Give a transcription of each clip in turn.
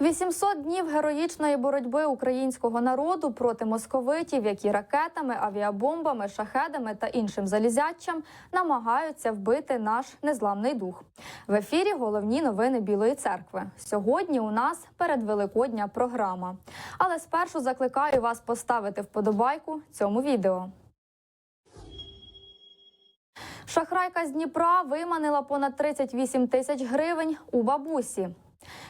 800 днів героїчної боротьби українського народу проти московитів, які ракетами, авіабомбами, шахедами та іншим залізячам намагаються вбити наш незламний дух. В ефірі головні новини Білої церкви. Сьогодні у нас передвеликодня програма. Але спершу закликаю вас поставити вподобайку цьому відео. Шахрайка з Дніпра виманила понад 38 тисяч гривень у бабусі.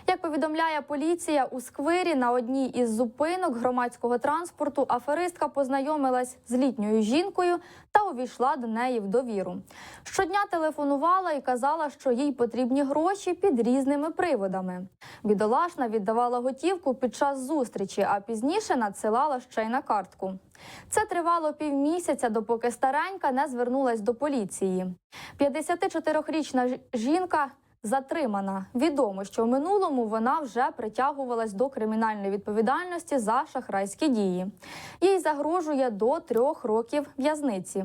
Як повідомляє поліція, у сквирі на одній із зупинок громадського транспорту аферистка познайомилась з літньою жінкою та увійшла до неї в довіру. Щодня телефонувала і казала, що їй потрібні гроші під різними приводами. Бідолашна віддавала готівку під час зустрічі, а пізніше надсилала ще й на картку. Це тривало півмісяця, допоки старенька не звернулась до поліції. 54-річна жінка затримана. Відомо, що в минулому вона вже притягувалась до кримінальної відповідальності за шахрайські дії. Їй загрожує до трьох років в'язниці.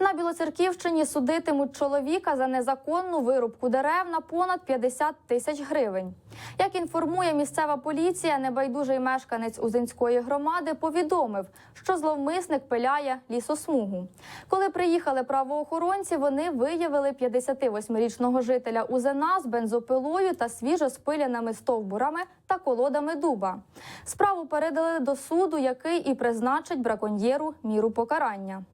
На Білоцерківщині судитимуть чоловіка за незаконну вирубку дерев на понад 50 тисяч гривень. Як інформує місцева поліція, небайдужий мешканець Узинської громади повідомив, що зловмисник пиляє лісосмугу. Коли приїхали правоохоронці, вони виявили 58-річного жителя Узина з бензопилою та свіжо спиляними стовбурами та колодами дуба. Справу передали до суду, який і призначить браконьєру міру покарання.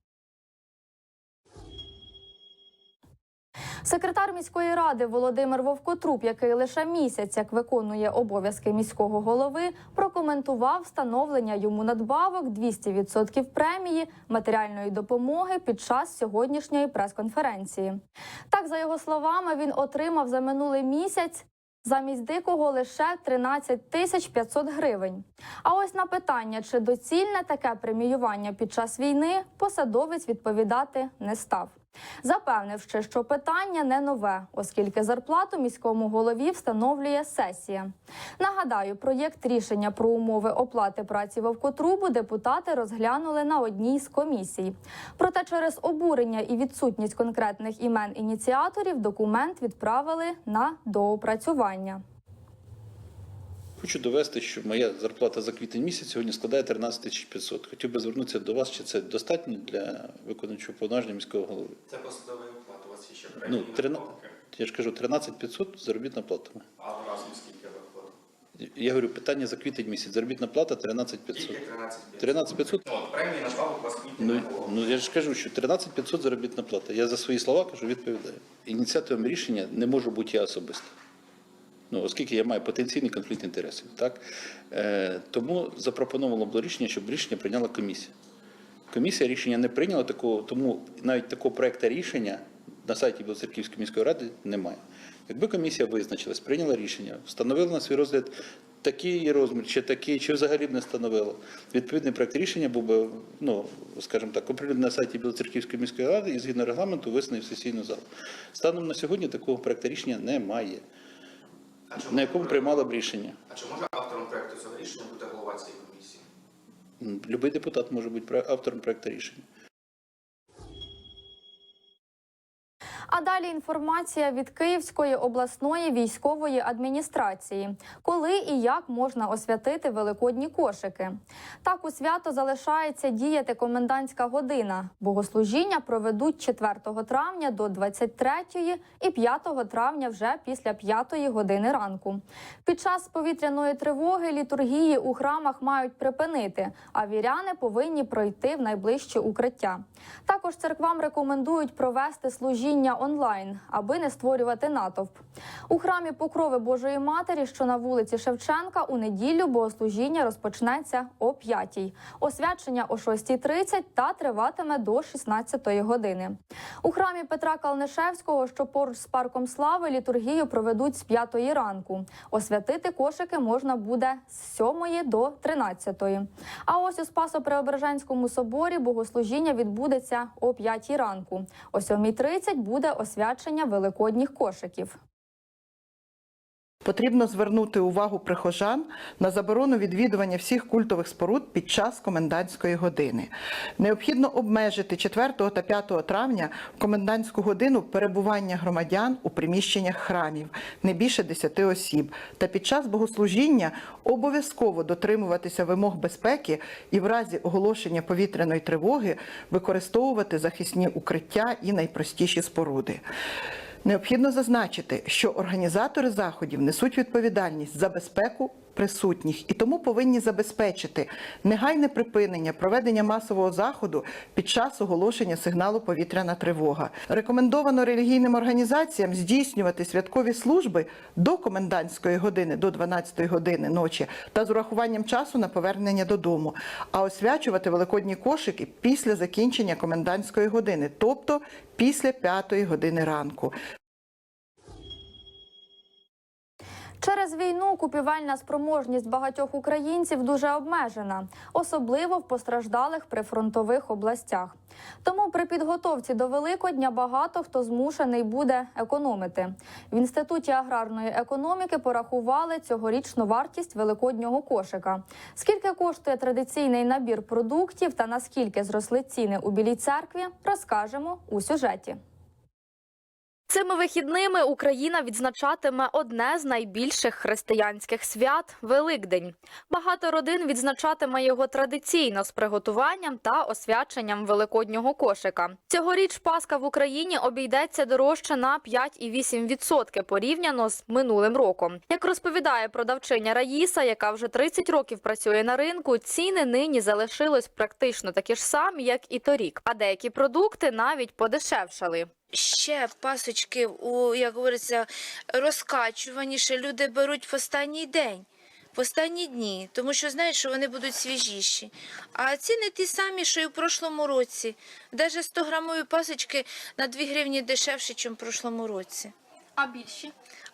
Секретар міської ради Володимир Вовкотруп, який лише місяць як виконує обов'язки міського голови, прокоментував встановлення йому надбавок 200% премії матеріальної допомоги під час сьогоднішньої прес-конференції. Так, за його словами, він отримав за минулий місяць. Замість дикого лише 13 тисяч 500 гривень. А ось на питання, чи доцільне таке преміювання під час війни, посадовець відповідати не став. Запевнив що питання не нове, оскільки зарплату міському голові встановлює сесія. Нагадаю, проєкт рішення про умови оплати праці вовкотрубу депутати розглянули на одній з комісій. Проте через обурення і відсутність конкретних імен ініціаторів документ відправили на доопрацювання. Хочу довести, що моя зарплата за квітень місяць сьогодні складає 13 тисяч 500. Хотів би звернутися до вас, чи це достатньо для виконуючого повноваження міського голови. Це посадовий оплат, у вас є ще Ну, премії трина- надбавки. Я ж кажу, 13 500 заробітна плата. А разом скільки ви? Я говорю, питання за квітень місяць. Заробітна плата 13 500. Тільки 13 500. 13 500? Ну, от премії надбавок у вас квітні Ну, ну я ж кажу, що 13 500 заробітна плата. Я за свої слова кажу, відповідаю. Ініціатором рішення не можу бути я особисто. Ну, оскільки я маю потенційний конфлікт інтересів. Так? Е, тому запропоновано було рішення, щоб рішення прийняла комісія. Комісія рішення не прийняла такого, тому навіть такого проекту рішення на сайті Білоцерківської міської ради немає. Якби комісія визначилась, прийняла рішення, встановила на свій розгляд такий розмір, чи такий, чи взагалі б не встановила. Відповідний проект рішення був би, ну, скажімо так, оприлюднений на сайті Білоцерківської міської ради і згідно регламенту висуний в сесійну залу. Станом на сьогодні такого проекту рішення немає, на якому приймала б рішення. а чи може автором проекту цього рішення бути голова цієї комісії? Любий депутат може бути автором проекту рішення. А далі інформація від Київської обласної військової адміністрації, коли і як можна освятити великодні кошики. Так у свято залишається діяти комендантська година. Богослужіння проведуть 4 травня до 23 і 5 травня вже після 5 години ранку. Під час повітряної тривоги літургії у храмах мають припинити, а віряни повинні пройти в найближче укриття. Також церквам рекомендують провести служіння онлайн, аби не створювати натовп. У храмі Покрови Божої Матері, що на вулиці Шевченка, у неділю богослужіння розпочнеться о 5 освячення о 6.30 та триватиме до 16 години. У храмі Петра Калнишевського, що поруч з парком слави, літургію проведуть з 5 ранку. Освятити кошики можна буде з 7 до 13. А ось у Спасо-Преображенському соборі богослужіння відбудеться о 5 ранку. О 7.30 буде освячення великодніх кошиків. Потрібно звернути увагу прихожан на заборону відвідування всіх культових споруд під час комендантської години. Необхідно обмежити 4 та 5 травня в комендантську годину перебування громадян у приміщеннях храмів не більше 10 осіб. Та під час богослужіння обов'язково дотримуватися вимог безпеки і в разі оголошення повітряної тривоги використовувати захисні укриття і найпростіші споруди. Необхідно зазначити, що організатори заходів несуть відповідальність за безпеку присутніх і тому повинні забезпечити негайне припинення проведення масового заходу під час оголошення сигналу повітряна тривога. Рекомендовано релігійним організаціям здійснювати святкові служби до комендантської години, до 12 години ночі та з урахуванням часу на повернення додому, а освячувати великодні кошики після закінчення комендантської години, тобто після 5 години ранку. Через війну купівельна спроможність багатьох українців дуже обмежена, особливо в постраждалих прифронтових областях. Тому при підготовці до Великодня багато хто змушений буде економити. В інституті аграрної економіки порахували цьогорічну вартість великоднього кошика. Скільки коштує традиційний набір продуктів та наскільки зросли ціни у білій церкві, розкажемо у сюжеті. Цими вихідними Україна відзначатиме одне з найбільших християнських свят Великдень. Багато родин відзначатиме його традиційно з приготуванням та освяченням великоднього кошика. Цьогоріч Пасха в Україні обійдеться дорожче на 5,8% порівняно з минулим роком. Як розповідає продавчиня Раїса, яка вже 30 років працює на ринку, ціни нині залишились практично такі ж самі, як і торік. А деякі продукти навіть подешевшали. Ще пасочки, у, як говориться, розкачуваніше люди беруть в останній день, в останні дні, тому що знають, що вони будуть свіжіші. А ціни ті самі, що і в прошлому році. Навіть 100 грамові пасочки на 2 гривні дешевше, ніж в прошлому році. А більші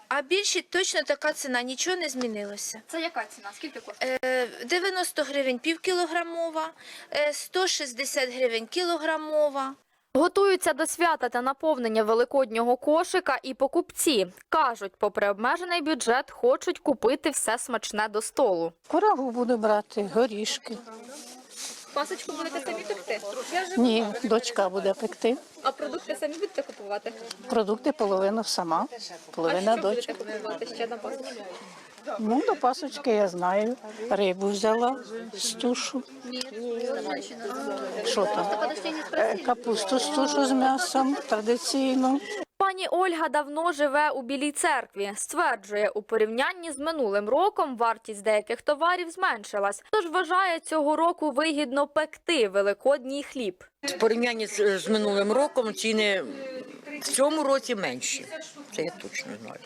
А більші точно така ціна, нічого не змінилося. це яка ціна? Скільки коштує? Е, 90 гривень півкілограмова, е, 160 гривень кілограмова. Готуються до свята та наповнення великоднього кошика і покупці. Кажуть, попри обмежений бюджет, хочуть купити все смачне до столу. Курагу буду брати, горішки. Пасочку будете самі пекти? Ні, дочка буде пекти. А продукти самі будете купувати? Продукти половину сама, половина дочка. купувати ще на пасочку? Ну, до пасочки я знаю. Рибу взяла з тушу. Що там? Е, Капусту з тушу з м'ясом традиційно. Пані Ольга давно живе у Білій церкві. Стверджує, у порівнянні з минулим роком вартість деяких товарів зменшилась. Тож вважає цього року вигідно пекти великодній хліб. В порівнянні з, з минулим роком ціни в цьому році менші. Це я точно знаю.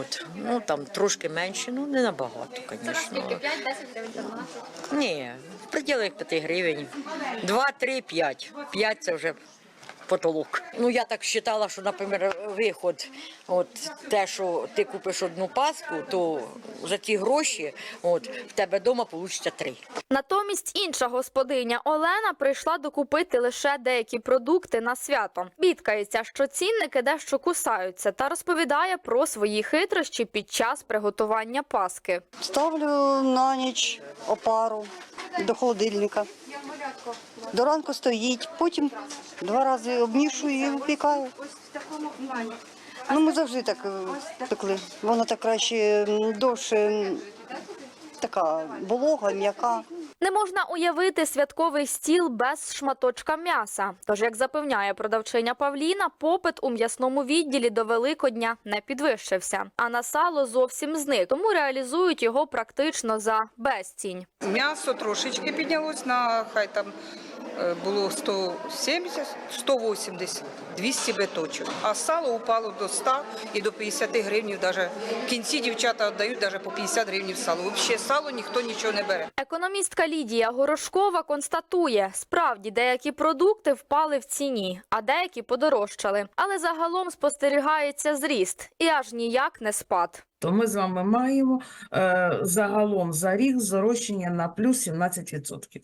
От. Ну там трошки менші, ну не набагато, звісно. 5-10 гривень Ні, в пределах 5 гривень. 2, 3, 5. 5 це вже потолок. Ну я так вважала, що, наприклад, виход, от те, що ти купиш одну паску, то за ті гроші от, в тебе вдома вийде три. Натомість інша господиня Олена прийшла докупити лише деякі продукти на свято. Бідкається, що цінники дещо кусаються, та розповідає про свої хитрощі під час приготування паски. Ставлю на ніч опару до холодильника. До ранку стоїть, потім два рази обмішую і випікаю. Ну, ми завжди так е, пекли. Вона так краще м, довше така волога, м'яка. Не можна уявити святковий стіл без шматочка м'яса. Тож, як запевняє продавчиня Павліна, попит у м'ясному відділі до Великодня не підвищився, а на сало зовсім зник. Тому реалізують його практично за безцінь. М'ясо трошечки піднялось на хай там е, було 170, 180, 200 биточок. А сало упало до 100 і до 50 гривень. Даже в кінці дівчата віддають даже по 50 гривень сало. Взагалі сало ніхто нічого не бере. Економістка Лідія Горошкова констатує, справді деякі продукти впали в ціні, а деякі подорожчали. Але загалом спостерігається зріст і аж ніяк не спад. то ми з вами маємо е, загалом за рік зрощення на плюс 17%.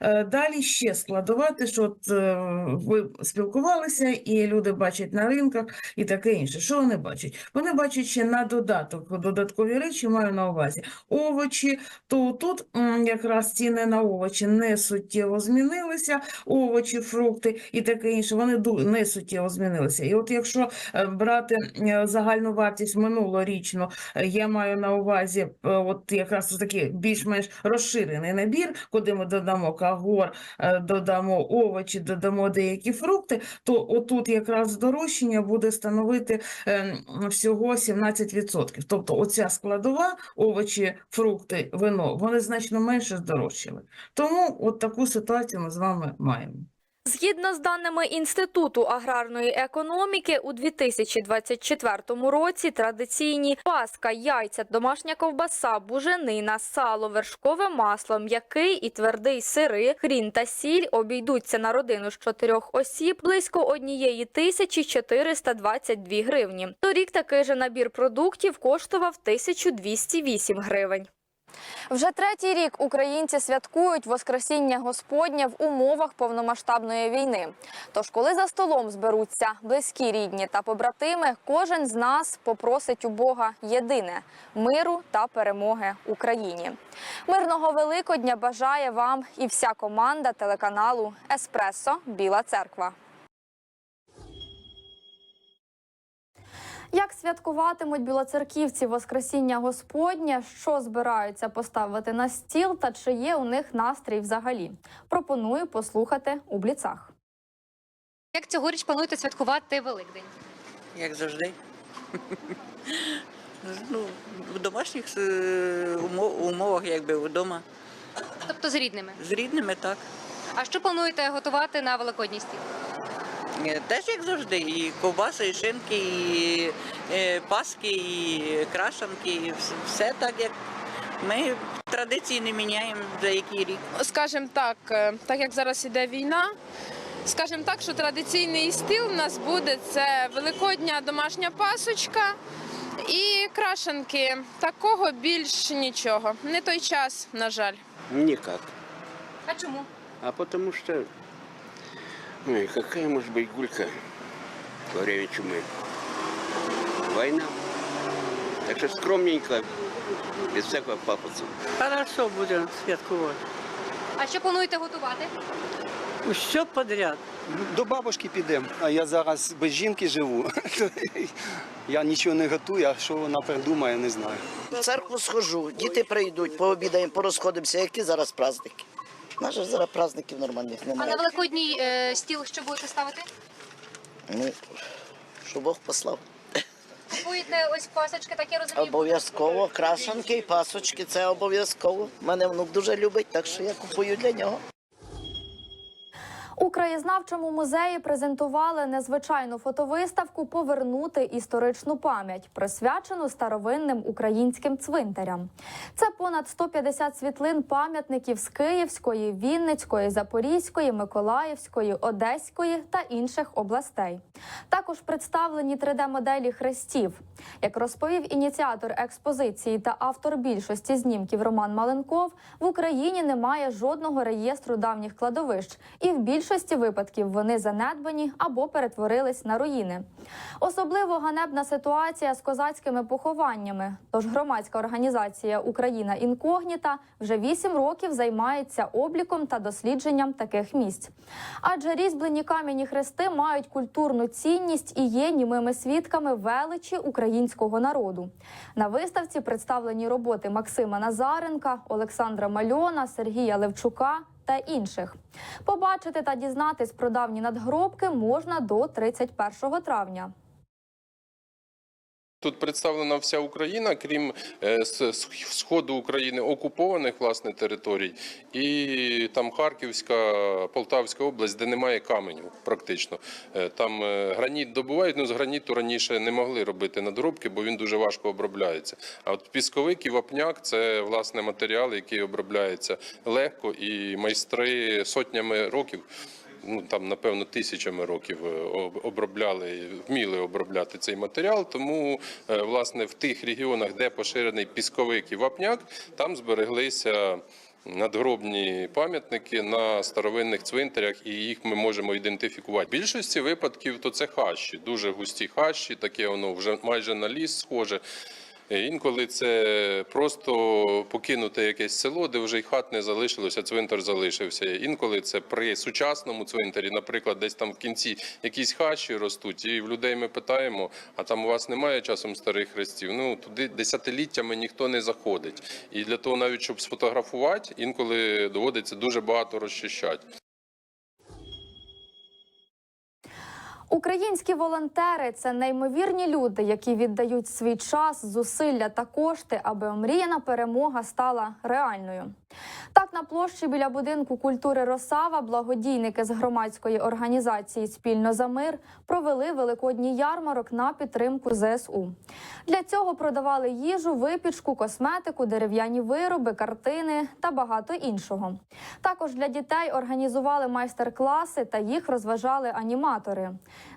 Е, Далі ще складувати, що от, е, ви спілкувалися, і люди бачать на ринках і таке інше. Що вони бачать? Вони бачать ще на додаток, додаткові речі маю на увазі. Овочі, то тут якраз ціни на овочі не суттєво змінилися, овочі, фрукти і таке інше, вони не суттєво змінилися. І от якщо е, брати е, загальну вартість минулорічну, е, я маю на увазі от якраз такий більш-менш розширений набір, куди ми додамо кагор, додамо овочі, додамо деякі фрукти, то отут якраз здорожчання буде становити е, всього 17%. Тобто оця складова, овочі, фрукти, вино, вони значно менше здорожчали. Тому от таку ситуацію ми з вами маємо. Згідно з даними Інституту аграрної економіки, у 2024 році традиційні паска, яйця, домашня ковбаса, буженина, сало, вершкове масло, м'який і твердий сири, хрін та сіль обійдуться на родину з чотирьох осіб близько однієї тисячі 422 гривні. Торік такий же набір продуктів коштував 1208 гривень. Вже третій рік українці святкують Воскресіння Господнє в умовах повномасштабної війни. Тож, коли за столом зберуться близькі рідні та побратими, кожен з нас попросить у Бога єдине миру та перемоги Україні. Мирного Великодня бажає вам і вся команда телеканалу Еспресо Біла Церква. Як святкуватимуть білоцерківці Воскресіння Господнє, що збираються поставити на стіл та чи є у них настрій взагалі? Пропоную послухати у бліцах. Як цьогоріч плануєте святкувати Великдень? Як завжди. ну, в домашніх е, умов, умовах, якби вдома. Тобто з рідними. З рідними, так. А що плануєте готувати на Великодній стіл? Е, Теж як завжди. І ковбаси, і шинки, і е, паски, і крашанки, і все так, як ми традиції не міняємо за який рік. скажімо так, е, так як зараз іде війна, скажімо так, що традиційний стіл у нас буде це великодня домашня пасочка і крашенки. Такого більш нічого. Не той час, на жаль. Никак. А чому? А потому что, ой, какая может быть гулька во время чумы? Война. Так что скромненько, без всякого пафоса. Хорошо будемо святкувати. А що плануєте готувати? Все подряд. До бабушки підемо, а я зараз без жінки живу. Я нічого не готую, а що вона придумає, не знаю. В церкву схожу, діти прийдуть, пообідаємо, порозходимося. Які зараз праздники? Нас же зараз праздників нормальних А на. Великодній е, стіл що будете ставити? Ну, що Бог послав. Купуєте ось пасочки, такі розумію. Обов'язково крашенки і пасочки це обов'язково. Мене внук дуже любить, так що я купую для нього. У краєзнавчому музеї презентували незвичайну фотовиставку Повернути історичну пам'ять, присвячену старовинним українським цвинтарям. Це понад 150 світлин пам'ятників з Київської, Вінницької, Запорізької, Миколаївської, Одеської та інших областей. Також представлені 3D-моделі хрестів. Як розповів ініціатор експозиції та автор більшості знімків Роман Маленков, в Україні немає жодного реєстру давніх кладовищ, і в більшості випадків вони занедбані або перетворились на руїни. Особливо ганебна ситуація з козацькими похованнями. Тож громадська організація Україна інкогніта вже вісім років займається обліком та дослідженням таких місць. Адже різьблені кам'яні хрести мають культурну цінність і є німими свідками величі українського народу. На виставці представлені роботи Максима Назаренка, Олександра Мальона, Сергія Левчука та інших. Побачити та дізнатись про давні надгробки можна до 31 травня. Тут представлена вся Україна, крім е, сходу України окупованих власне територій, і там Харківська, Полтавська область, де немає каменю, практично. Е, Там е, граніт добувають, ну з граніту раніше не могли робити надробки, бо він дуже важко обробляється. А от пісковик і вапняк це власне матеріал, який обробляється легко, і майстри сотнями років ну там напевно тисячами років е, обробляли, вміли обробляти цей матеріал. Тому е, власне в тих регіонах, де поширений пісковик і вапняк, там збереглися. Надгробні пам'ятники на старовинних цвинтарях, і їх ми можемо ідентифікувати. В більшості випадків то це хащі, дуже густі хащі, таке воно вже майже на ліс схоже. Е, Інколи це просто покинуте якесь село, де вже й хат не залишилося, цвинтар залишився. Інколи це при сучасному цвинтарі, наприклад, десь там в кінці якісь хащі ростуть, і в людей ми питаємо: а там у вас немає часом старих хрестів? Ну туди десятиліттями ніхто не заходить. І для того, навіть щоб сфотографувати, інколи доводиться дуже багато розчищати. Українські волонтери це неймовірні люди, які віддають свій час, зусилля та кошти, аби омріяна перемога стала реальною. Так, на площі біля будинку культури Росава благодійники з громадської організації Спільно за мир провели великодній ярмарок на підтримку ЗСУ. Для цього продавали їжу, випічку, косметику, дерев'яні вироби, картини та багато іншого. Також для дітей організували майстер-класи та їх розважали аніматори.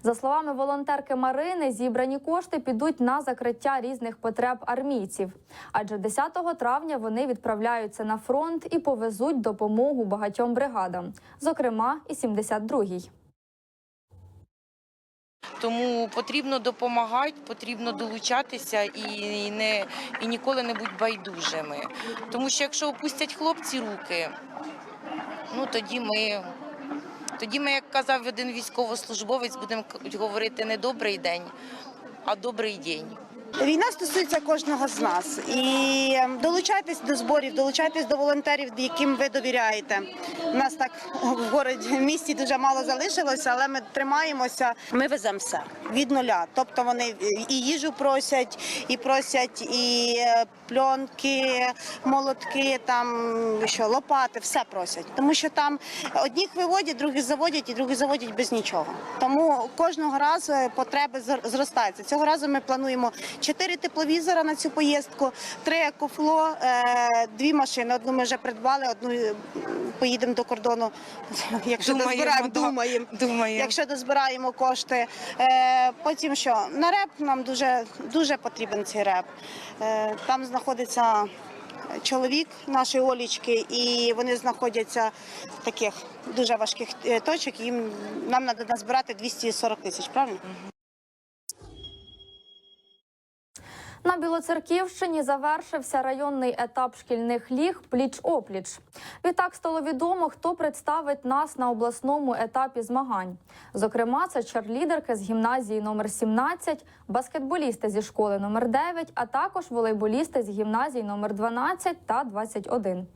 За словами волонтерки Марини, зібрані кошти підуть на закриття різних потреб армійців. Адже 10 травня вони відправляються на фронт і повезуть допомогу багатьом бригадам, зокрема і 72-й. Тому потрібно допомагати, потрібно долучатися і не і ніколи не бути байдужими. Тому що якщо опустять хлопці руки, ну тоді ми, тоді ми, як казав один військовослужбовець, будемо говорити не добрий день, а добрий день. Війна стосується кожного з нас. І ем, долучайтесь до зборів, долучайтесь до волонтерів, яким ви довіряєте. У нас так в городі в місті дуже мало залишилося, але ми тримаємося. Ми веземо все від нуля. Тобто вони і їжу просять, і просять і е, пленки, молотки, там що лопати, все просять. Тому що там одних виводять, других заводять, і другі заводять без нічого. Тому кожного разу потреби зр- зростаються. Цього разу ми плануємо чотири тепловізора на цю поїздку, три екофло, е, дві машини. Одну ми вже придбали, одну поїдемо до кордону. Якщо Думаємо, дозбираємо, да. думаємо. Думаємо. Якщо дозбираємо кошти. Е, потім що на реп нам дуже дуже потрібен цей реп. Е, там знаходиться. Чоловік нашої Олічки, і вони знаходяться в таких дуже важких точок. Їм нам треба назбирати 240 тисяч, правильно? На Білоцерківщині завершився районний етап шкільних ліг пліч-опліч. Відтак стало відомо, хто представить нас на обласному етапі змагань. Зокрема, це черлідерки з гімназії номер 17, баскетболісти зі школи номер 9, а також волейболісти з гімназії номер 12 та 21.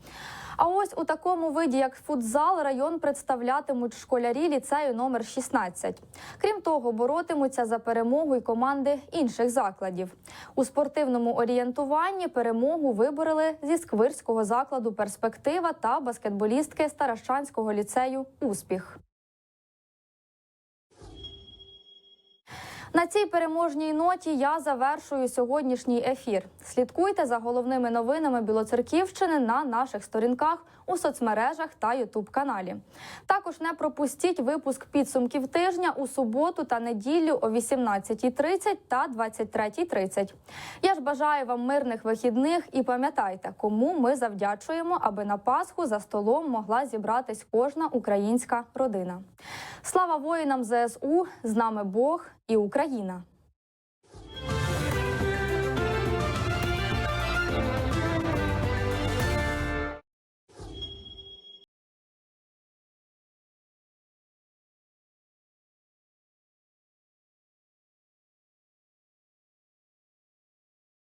А ось у такому виді, як футзал, район представлятимуть школярі ліцею номер 16. Крім того, боротимуться за перемогу й команди інших закладів. У спортивному орієнтуванні перемогу вибороли зі сквирського закладу перспектива та баскетболістки Старощанського ліцею Успіх. На цій переможній ноті я завершую сьогоднішній ефір. Слідкуйте за головними новинами Білоцерківщини на наших сторінках у соцмережах та Ютуб каналі. Також не пропустіть випуск підсумків тижня у суботу та неділю о 18.30 та 23.30. Я ж бажаю вам мирних вихідних і пам'ятайте, кому ми завдячуємо, аби на Пасху за столом могла зібратись кожна українська родина. Слава воїнам ЗСУ! З нами Бог і Україна!